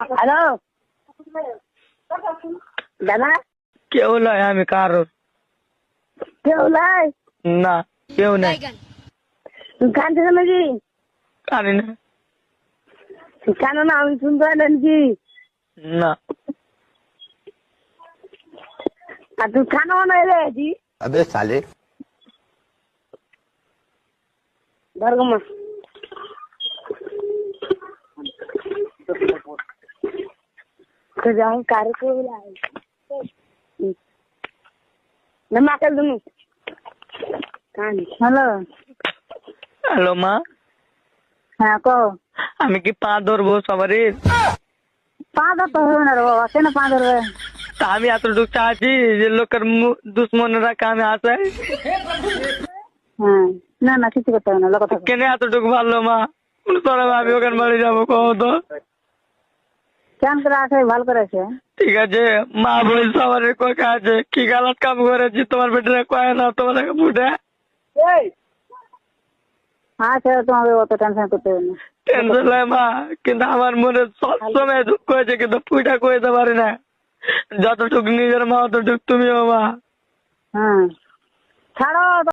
Hello? দাদা? কেউ নয় আমি কারোর। কেউ নাই? না কেউ নাই। কানতে কেন কি? কানি না। কেন না আমি শুনতে পাইলেন কি না। আর তুই খানো নাই রে জি আবে সালে। ধর্গমা যাও কারে কেউ নাই না মাকে দুনু কান হ্যালো হ্যালো মা হ্যাঁ কো আমি কি পা ধরবো সবারই? পা ধরতে হবে না রে বাবা কেন পা ধরবে? তা আমি এতটুকু চাচ্ছি যে লোকের মু- দুশ্মনেরা কামে আসে। হ্যাঁ না না কিছু করতে হবে না লোক থাকবে কেন এতটুকু ভালো মা? তোরা আমি ওখানে বাড়ি যাব কহ তো। কেন করে আছে ভালো করে আছে ঠিক আছে মা বল সবার কথা আছে কি গালাত কাম করেছি তোমার বেটারা কয় না তোমার আচ্ছা তোমাকে অত টেনশন করতে হবে না। টেনশন নাই মা কিন্তু আমার মনে সবসময় দুঃখ হয়েছে কিন্তু পুইটা কইতে পারি না। যতটুকু নিজের মা অতটুক তুমিও মা। হ্যাঁ। ছাড়ো